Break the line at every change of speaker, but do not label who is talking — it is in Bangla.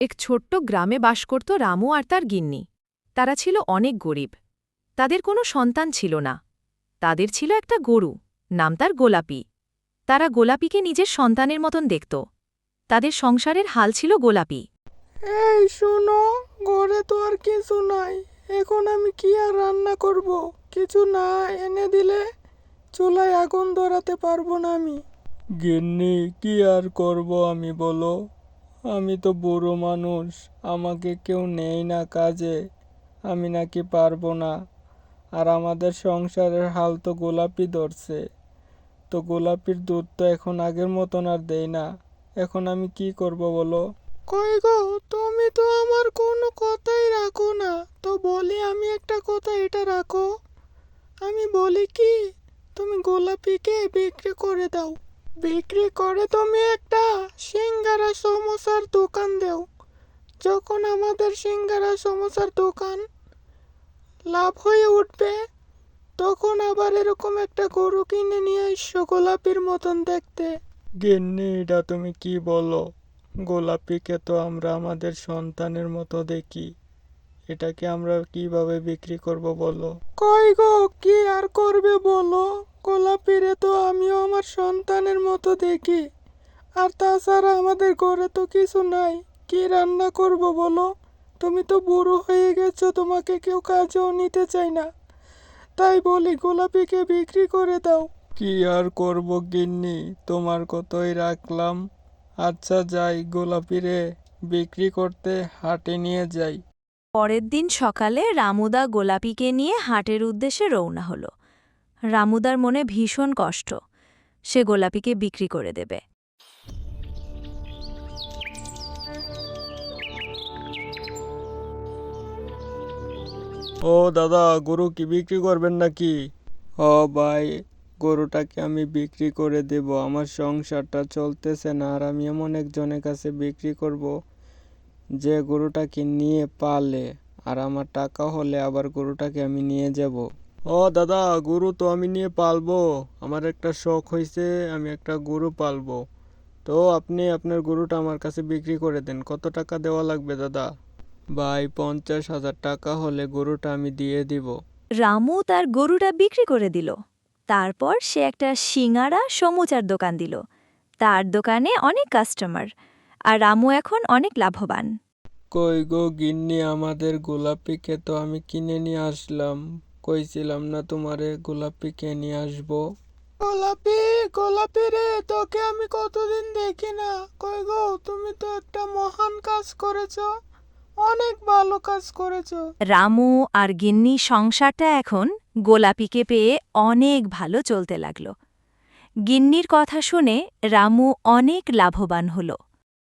এক ছোট্ট গ্রামে বাস করত রামু আর তার গিন্নি। তারা ছিল অনেক গরিব। তাদের কোনো সন্তান ছিল না। তাদের ছিল একটা গরু নাম তার গোলাপি। তারা গোলাপিকে নিজের সন্তানের মতন দেখত। তাদের সংসারের হাল ছিল গোলাপি।
এই শোনো ঘরে তো আর কিছু নাই। এখন আমি কি আর রান্না করব? কিছু না এনে দিলে চুলায় আগুন ধরাতে পারব না আমি। গিন্নি কি আর করব আমি বলো? আমি তো বুড়ো মানুষ, আমাকে কেউ নেই না কাজে, আমি নাকি পারব না। আর আমাদের সংসারের হাল তো গোলাপি ধরছে। তো গোলাপির দুধ তো এখন আগের মতন আর দেই না। এখন আমি কি করব বলো? কই গো, তুমি তো আমার কোনো কথাই রাখো না। তো বলি আমি একটা কথা, এটা রাখো। আমি বলি কি, তুমি গোলাপিকে বিক্রি করে দাও? বিক্রি করে তুমি একটা সিঙ্গারা সমোসার দোকান দেও। যখন আমাদের সিঙ্গারা সমোসার দোকান লাভ হয়ে উঠবে, তখন আবার এরকম একটা গরু কিনে নিয়ে এসো গোলাপির মতন দেখতে। গিন্নি, এটা তুমি কি বলো? গোলাপিকে তো আমরা আমাদের সন্তানের মতো দেখি। এটাকে আমরা কীভাবে বিক্রি করব বলো? কই গো কি আর করবে বলো? গোলাপিরে তো আমিও আমার সন্তানের মতো দেখি। আর তাছাড়া আমাদের ঘরে তো কিছু নাই। কি রান্না করব বলো? তুমি তো বুড়ো হয়ে গেছো তোমাকে কেউ কাজেও নিতে চাই না। তাই বলি গোলাপিকে বিক্রি করে দাও। কি আর করব গিন্নি? তোমার কতই রাখলাম। আচ্ছা যাই গোলাপিরে বিক্রি করতে হাটে নিয়ে যাই।
পরের দিন সকালে রামুদা গোলাপিকে নিয়ে হাটের উদ্দেশ্যে রওনা হল। রামুদার মনে ভীষণ কষ্ট। সে গোলাপিকে বিক্রি করে দেবে।
ও দাদা, গরু কি বিক্রি করবেন নাকি? ও ভাই, গরুটাকে আমি বিক্রি করে দেব। আমার সংসারটা চলতেছে না আর আমি এমন একজনের কাছে বিক্রি করব। যে গরুটাকে নিয়ে পালে আর আমার টাকা হলে আবার গরুটাকে আমি নিয়ে যাব। ও দাদা, গরু তো আমি নিয়ে পালবো। আমার একটা শখ হয়েছে আমি একটা গরু পালবো। তো আপনি আপনার গরুটা আমার কাছে বিক্রি করে দেন। কত টাকা দেওয়া লাগবে দাদা? ভাই, পঞ্চাশ হাজার টাকা হলে গরুটা আমি দিয়ে দিব।
রামু তার গরুটা বিক্রি করে দিল। তারপর সে একটা সিঙাড়া সমুচার দোকান দিল। তার দোকানে অনেক কাস্টমার আর রামু এখন অনেক লাভবান।
কই গো গিন্নি আমাদের গোলাপিকে তো আমি কিনে নিয়ে আসলাম। কইছিলাম না তোমারে গোলাপিকে নিয়ে আসব। গোলাপি গোলাপি রে তোকে আমি কতদিন দেখি না। কই গো তুমি তো একটা মহান কাজ করেছ। অনেক ভালো কাজ করেছ।
রামু আর গিন্নি সংসারটা এখন গোলাপিকে পেয়ে অনেক ভালো চলতে লাগল। গিন্নির কথা শুনে রামু অনেক লাভবান হল।